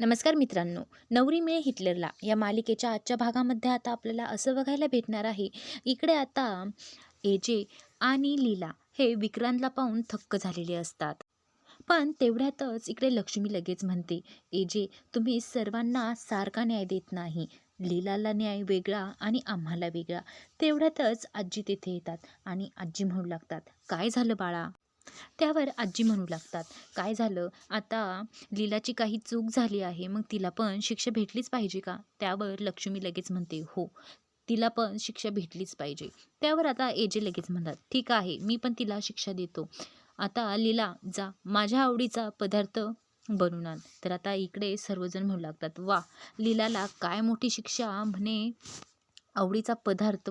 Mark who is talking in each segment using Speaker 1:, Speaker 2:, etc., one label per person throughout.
Speaker 1: नमस्कार मित्रांनो. नवरी मिळे हिटलरला. या मालिकेच्या आजच्या भागामध्ये आता आपल्याला असं बघायला भेटणार आहे इकडे आता एजे आणि लीला हे विक्रांतला पाहून थक्क झालेले असतात. पण तेवढ्यातच इकडे लक्ष्मी लगेच म्हणते एजे तुम्ही सर्वांना सारखा न्याय देत नाही. लीलाला न्याय वेगळा आणि आम्हाला वेगळा. तेवढ्यातच आजी तेथे येतात आणि आजी म्हणू लागतात काय झालं बाळा? त्यावर आजी म्हणू लागतात काय झालं? आता लीलाची काही चूक झाली आहे मग तिला पण शिक्षा भेटलीच पाहिजे का? त्यावर लक्ष्मी लगेच म्हणते हो तिला पण शिक्षा भेटलीच पाहिजे. त्यावर आता एजे लगेच म्हणतात ठीक आहे मी पण तिला शिक्षा देतो. आता लीला जा माझ्या आवडीचा पदार्थ बनून आण. तर आता इकडे सर्वजण म्हणू लागतात वा लीलाला काय मोठी शिक्षा म्हणे? आवडीचा पदार्थ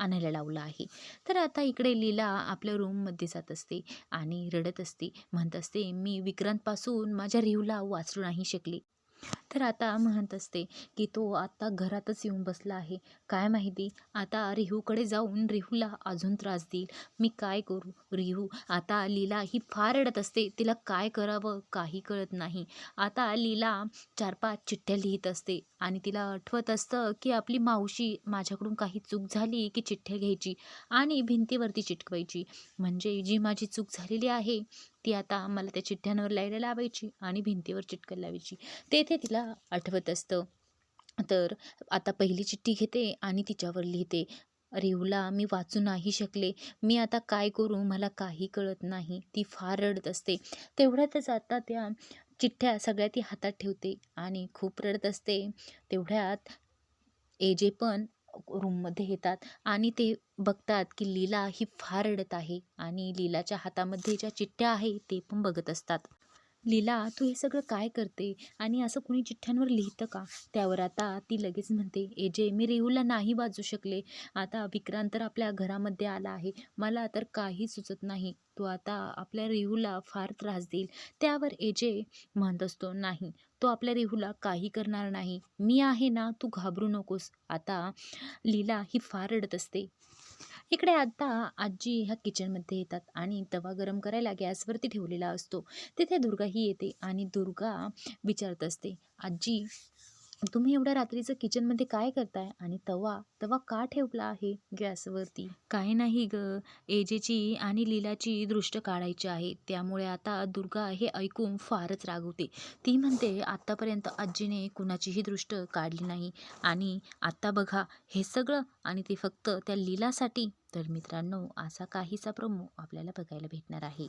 Speaker 1: आणायला लावलं आहे. तर आता इकडे लीला आपल्या रूममध्ये जात असते आणि रडत असते. म्हणत असते मी विक्रांतपासून माझ्या रिवला वाचू नाही शकले. तर आता म्हणत असते की तो आत्ता घरातच येऊन बसला आहे. काय माहिती? आता रिहूकडे जाऊन रिहूला अजून त्रास देईल. मी काय करू? रिहू आता लीला ही फार रडत असते. तिला काय करावं? काही कळत नाही. आता लीला चार पाच चिठ्ठ्या लिहित असते आणि तिला आठवत असतं की आपली मावशी माझ्याकडून काही चूक झाली की चिठ्ठ्या घ्यायची आणि भिंतीवरती चिटकवायची. म्हणजे जी माझी चूक झालेली आहे ती आता मला त्या चिठ्ठ्यांवर लायला लावायची आणि भिंतीवर चिटकायला लावायची. तेथे तिला आठवत असतं. तर आता पहिली चिठ्ठी घेते आणि तिच्यावर लिहिते. रिहूला मी वाचू नाही शकले. मी आता काय करू? मला काही कळत नाही ती फार रडत असते. तेवढ्यातच आता त्या चिठ्ठ्या सगळ्या ती हातात ठेवते आणि खूप रडत असते. तेवढ्यात एजे पण रूममध्ये येतात आणि ते बघतात की लीला ही फार रडत आहे आणि लीलाच्या हातामध्ये ज्या चिठ्ठ्या आहे ते पण बघत असतात. लीला तू हे सगळं काय करते? आणि असं कुणी चिठ्ठ्यांवर लिहितं का? त्यावर आता ती लगेच म्हणते एजे मी रेहूला नाही वाचू शकले. आता विक्रांत तर आपल्या घरामध्ये आला आहे. मला तर काही सुचत नाही. तो आता आपल्या रेहूला फार त्रास देईल. त्यावर एजे म्हणत असतो नाही तो आपल्या रेहूला काही करणार नाही. मी आहे ना तू घाबरू नकोस. आता लीला ही फार रडत असते. इकडे आता आजी ह्या किचनमध्ये येतात आणि तवा गरम करायला गॅसवरती ठेवलेला असतो. तिथे दुर्गा ही येते आणि दुर्गा विचारत असते आजी तुम्ही एवढ्या रात्रीचं किचनमध्ये काय करताय आणि तवा तवा का ठेवला आहे गॅसवरती? काय नाही ग. एजेची आणि लीलाची दृष्ट काढायची आहे. त्यामुळे आता दुर्गा हे ऐकून फारच रागवते ती म्हणते आत्तापर्यंत आजीने कुणाचीही दृष्ट काढली नाही आणि आत्ता बघा हे सगळं आणि ते फक्त त्या लीलासाठी तर मित्रांनो असा काहीसा प्रोमो आपल्याला बघायला भेटणार आहे.